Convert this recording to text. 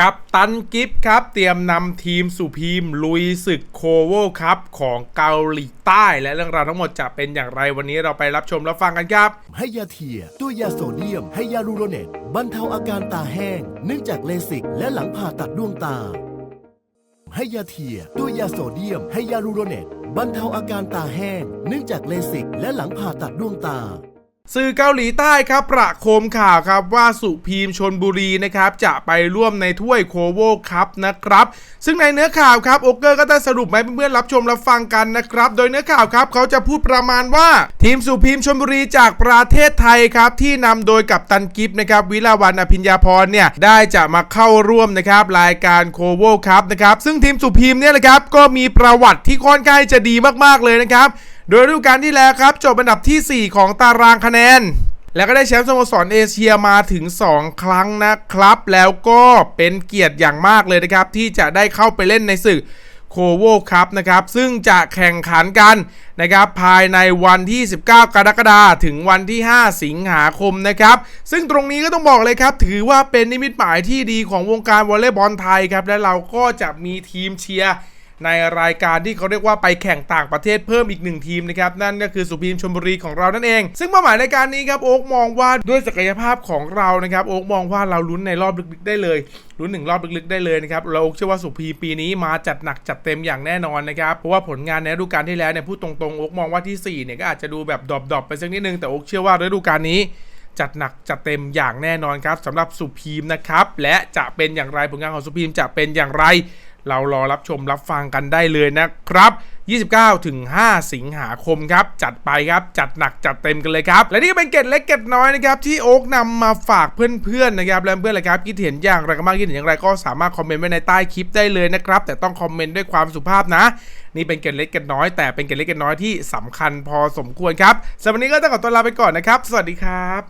กับตันกิฟครับ เตรียมนำทีมสุพีม ลุยศึกโควครับ ของเกาหลีใต้ และเรื่องราวทั้งหมดจะเป็นอย่างไรวันนี้เราไปรับชมรับฟังกันครับ ให้ยาเทีย ตัวยาโซเดียม ให้ยาลูโรเนตบรรเทาอาการตาแห้ง เนื่องจากเลสิก และหลังผ่าตัดดวงตา ให้ยาเทีย ตัวยาโซเดียม ให้ยาลูโรเนตบรรเทาอาการตาแห้ง เนื่องจากเลสิก และหลังผ่าตัดดวงตา สื่อเกาหลีใต้ครับประโคมข่าวครับว่าสุพีมชนบุรีนะครับจะไปร่วมในถ้วยโคโวครับนะครับ ซึ่งในเนื้อข่าวครับโอเกอร์ก็ได้สรุปมาให้เพื่อนๆรับชมรับฟังกันนะครับ โดยเนื้อข่าวครับเขาจะพูดประมาณว่า ทีมสุพีมชนบุรีจากประเทศไทยครับที่นำโดยกับตันกิฟนะครับวิลาวันอภิญญาพรเนี่ยได้จะมาเข้าร่วมนะครับรายการโคโวครับนะครับซึ่งทีมสุพีมเนี่ยนะครับก็มีประวัติที่ค่อนข้างจะดีมากๆเลยนะครับ โดยฤดูกาลที่แล้วครับจบอันดับที่ 4 ของตารางคะแนน แล้วก็ได้แชมป์สโมสรเอเชียมาถึง 2 ครั้งนะครับ แล้วก็เป็นเกียรติอย่างมากเลยนะครับ ที่จะได้เข้าไปเล่นในศึกโคโวครับนะครับ ซึ่งจะแข่งขันกันนะครับภายในวันที่ 19 กรกฎาคมถึงวันที่ 5 สิงหาคมนะครับ ซึ่งตรงนี้ก็ต้องบอกเลยครับ ถือว่าเป็นนิมิตหมายที่ดีของวงการวอลเลย์บอลไทยครับ และเราก็จะมีทีมเชียร์ ในรายการที่เขาเรียกว่าไปแข่งต่างประเทศเพิ่มอีกหนึ่งทีมนะครับนั่นก็คือสุพีมชลบุรีของเรานั่นเอง ซึ่งเป้าหมายในการนี้ครับโอ๊กมองว่าด้วยศักยภาพของเรานะครับโอ๊กมองว่าเราลุ้นในรอบลึกๆได้เลยลุ้นหนึ่งรอบลึกๆได้เลยนะครับเราเชื่อว่าสุพีมปีนี้มาจัดหนักจัดเต็มอย่างแน่นอนนะครับเพราะว่าผลงานในฤดูกาลที่แล้วเนี่ยพูดตรงๆโอ๊กมองว่าที่สี่เนี่ยก็อาจจะดูแบบดรอปๆไปสักนิดนึงแต่โอ๊กเชื่อว่าฤดูกาลนี้จัดหนักจัดเต็มอย่างแน่นอนครับสำหรับสุพีมนะครับและจะเป็นอย่างไรผลงานของสุพีมจะเป็นอย่างไร เรารอรับชมรับฟังกันได้เลยนะครับ 29 ถึง 5 สิงหาคมครับ จัดไปครับ จัดหนักจัดเต็มกันเลยครับ และนี่ก็เป็นเกร็ดเล็กเกร็ดน้อยนะครับ ที่โอ๊กนำมาฝากเพื่อนๆนะครับ และเพื่อนๆเลยครับคิดเห็นอย่างไรกันบ้างคิดเห็นอย่างไรก็สามารถคอมเมนต์ไว้ในใต้คลิปได้เลยนะครับ แต่ต้องคอมเมนต์ด้วยความสุภาพนะ นี่เป็นเกร็ดเล็กเกร็ดน้อย แต่เป็นเกร็ดเล็กเกร็ดน้อยที่สำคัญพอสมควรครับสำหรับวันนี้ก็ต้องขอตัวลาไปก่อนนะครับ สวัสดีครับ